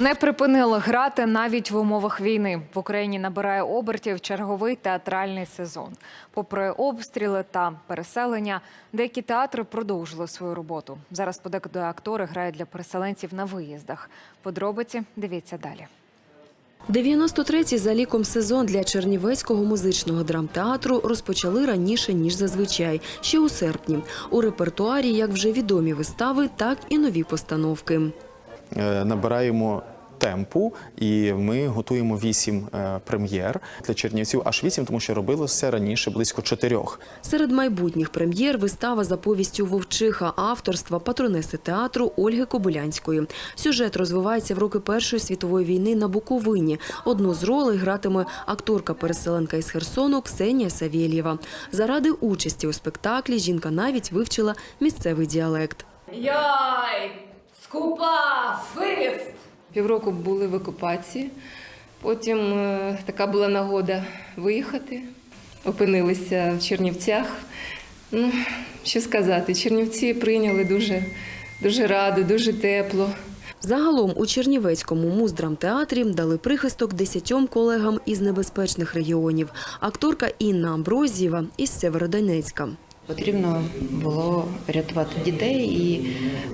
Не припинили грати навіть в умовах війни. В Україні набирає обертів черговий театральний сезон. Попри обстріли та переселення, деякі театри продовжили свою роботу. Зараз подекуди актори грають для переселенців на виїздах. Подробиці дивіться далі. 93-й за ліком сезон для Чернівецького музичного драмтеатру розпочали раніше ніж зазвичай, ще у серпні. У репертуарі як вже відомі вистави, так і нові постановки. Е, набираємо темпу, і ми готуємо вісім е, прем'єр для чернівців. Аж вісім, тому що робилося раніше близько чотирьох. Серед майбутніх прем'єр вистава за повістю Вовчиха авторства патронеси театру Ольги Кобилянської. Сюжет розвивається в роки Першої світової війни на Буковині. Одну з ролей гратиме акторка-переселенка із Херсону Ксенія Савєлєва. Заради участі у спектаклі жінка навіть вивчила місцевий діалект. Яй! Скупа! Фист! Півроку були в окупації. Потім е, така була нагода виїхати. Опинилися в Чернівцях. Ну, що сказати, Чернівці прийняли дуже, дуже радо, дуже тепло. Загалом у Чернівецькому муздрамтеатрі дали прихисток десятьом колегам із небезпечних регіонів. Акторка Інна Амброзієва із Северодонецька. Потрібно було рятувати дітей, і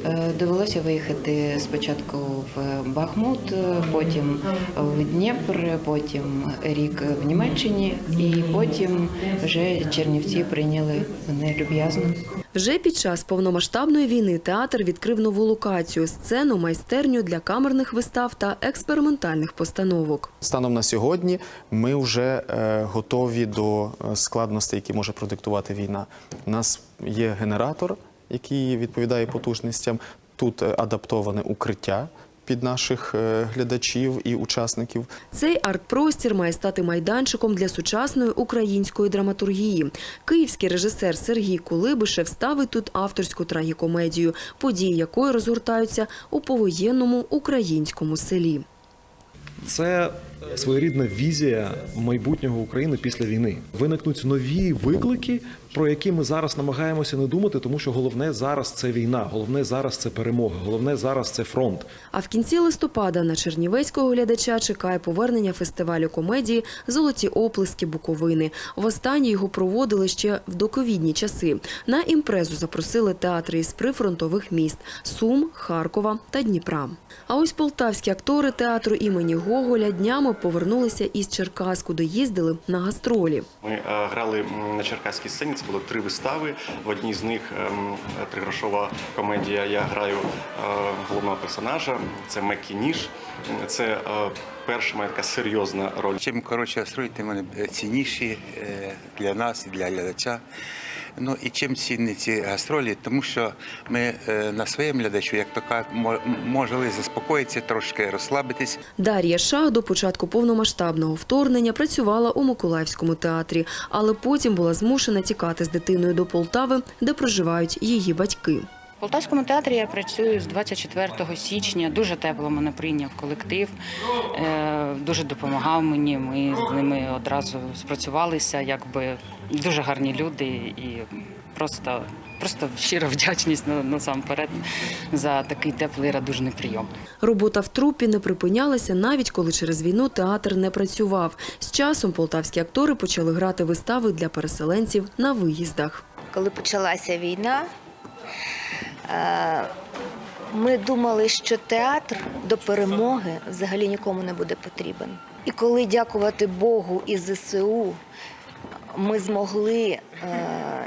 е, довелося виїхати спочатку в Бахмут, потім в Дніпр, потім рік в Німеччині, і потім вже Чернівці прийняли мене люб'язно. Вже під час повномасштабної війни театр відкрив нову локацію сцену, майстерню для камерних вистав та експериментальних постановок. Станом на сьогодні ми вже е, готові до е, складностей, які може продиктувати війна. У нас є генератор, який відповідає потужностям. Тут е, адаптоване укриття під наших е, глядачів і учасників. Цей арт-простір має стати майданчиком для сучасної української драматургії. Київський режисер Сергій Кулибишев ставить тут авторську трагікомедію, події якої розгортаються у повоєнному українському селі. Це своєрідна візія майбутнього України після війни. Виникнуть нові виклики, про які ми зараз намагаємося не думати, тому що головне зараз це війна, головне зараз це перемога, головне зараз це фронт. А в кінці листопада на чернівецького глядача чекає повернення фестивалю комедії Золоті оплески Буковини. Востаннє його проводили ще в доковідні часи. На імпрезу запросили театри із прифронтових міст Сум, Харкова та Дніпра. А ось полтавські актори театру імені Гоголя днями повернулися із Черкас, куди їздили на гастролі. Ми е, грали на черкаській сцені. Це було три вистави. В одній з них ем, тригрошова комедія. Я граю е, головного персонажа. Це Меккі Ніж. Це е, перша моя така серйозна роль. Чим коротше гастролі, тим вони цінніші для нас і для глядача. Ну і чим цінні ці гастролі, тому що ми е, на своєму глядачу, як то кажуть, мо- заспокоїтися, трошки розслабитись. Дар'я Шах до початку повномасштабного вторгнення працювала у Миколаївському театрі, але потім була змушена тікати з дитиною до Полтави, де проживають її батьки. В Полтавському театрі я працюю з 24 січня. Дуже тепло мене прийняв колектив, е, дуже допомагав мені. Ми з ними одразу спрацювалися, якби дуже гарні люди і просто, просто щира вдячність на- насамперед за такий теплий радужний прийом. Робота в трупі не припинялася навіть коли через війну театр не працював. З часом полтавські актори почали грати вистави для переселенців на виїздах. коли почалася війна, ми думали, що театр до перемоги взагалі нікому не буде потрібен. І коли, дякувати Богу і ЗСУ, ми змогли. е,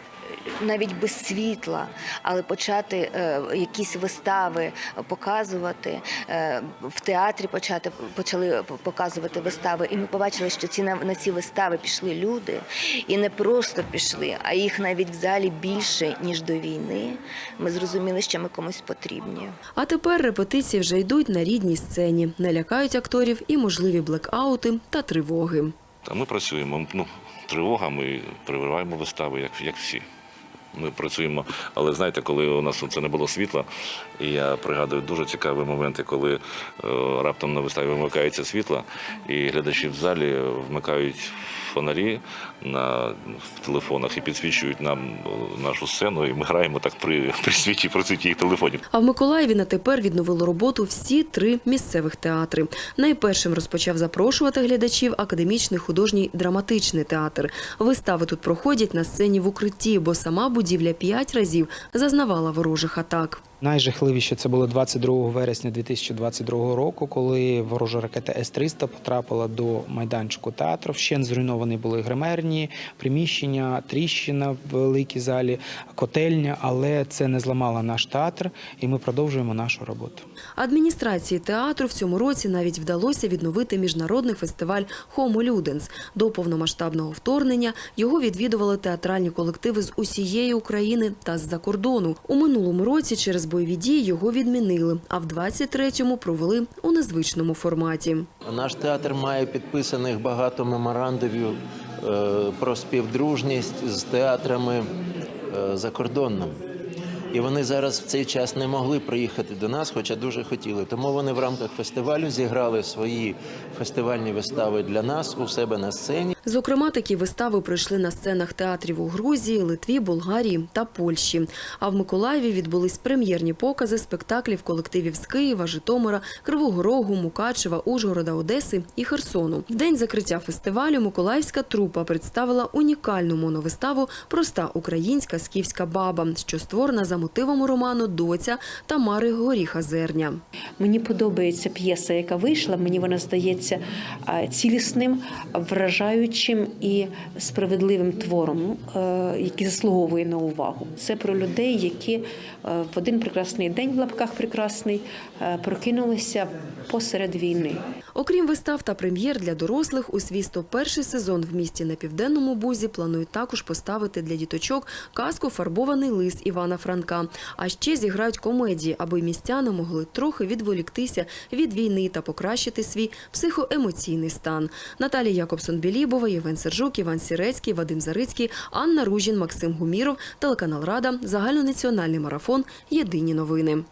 Навіть без світла, але почати е, якісь вистави показувати е, в театрі. Почати почали показувати вистави, і ми побачили, що ці на, на ці вистави пішли люди, і не просто пішли, а їх навіть в залі більше ніж до війни. Ми зрозуміли, що ми комусь потрібні. А тепер репетиції вже йдуть на рідній сцені, не лякають акторів і можливі блекаути та тривоги. Та ми працюємо. Ну, тривога, ми перебиваємо вистави, як, як всі. Ми працюємо. Але знаєте, коли у нас це не було світла, і я пригадую дуже цікаві моменти, коли е, раптом на виставі вимикається світло, і глядачі в залі вмикають фонарі на в телефонах і підсвічують нам е, нашу сцену, і ми граємо так при, при світі при світі телефонів. А в Миколаєві на тепер відновили роботу всі три місцевих театри. Найпершим розпочав запрошувати глядачів академічний художній драматичний театр. Вистави тут проходять на сцені в укритті, бо сама будівля п'ять разів зазнавала ворожих атак. Найжахливіше це було 22 вересня 2022 року, коли ворожа ракета С-300 потрапила до майданчику театру. Вщент зруйновані були гримерні, приміщення, тріщина в великій залі, котельня, але це не зламало наш театр, і ми продовжуємо нашу роботу. Адміністрації театру в цьому році навіть вдалося відновити міжнародний фестиваль Homo Люденс. До повномасштабного вторгнення його відвідували театральні колективи з усієї України та з-за кордону. У минулому році через бойові дії його відмінили, а в 23-му провели у незвичному форматі. Наш театр має підписаних багато меморандумів е, про співдружність з театрами е, закордонними. І вони зараз в цей час не могли приїхати до нас, хоча дуже хотіли. Тому вони в рамках фестивалю зіграли свої фестивальні вистави для нас у себе на сцені. Зокрема, такі вистави пройшли на сценах театрів у Грузії, Литві, Болгарії та Польщі. А в Миколаєві відбулись прем'єрні покази спектаклів колективів з Києва, Житомира, Кривого Рогу, Мукачева, Ужгорода, Одеси і Херсону. В день закриття фестивалю Миколаївська трупа представила унікальну моновиставу Проста українська скіфська баба, що створена за мотивами роману Доця Тамари Горіха Зерня. Мені подобається п'єса, яка вийшла. Мені вона здається цілісним, вражаючим і справедливим твором, е, який заслуговує на увагу. Це про людей, які е, в один прекрасний день в лапках прекрасний е, прокинулися посеред війни. Окрім вистав та прем'єр для дорослих, у свій 101 сезон в місті на Південному Бузі планують також поставити для діточок казку Фарбований лис Івана Франка. А ще зіграють комедії, аби містяни могли трохи відволіктися від війни та покращити свій психоемоційний стан. Наталія Якобсон-Білібова, Євген Сержук, Іван Сірецький, Вадим Зарицький, Анна Ружін, Максим Гуміров, телеканал Рада, загальнонаціональний марафон. Єдині новини.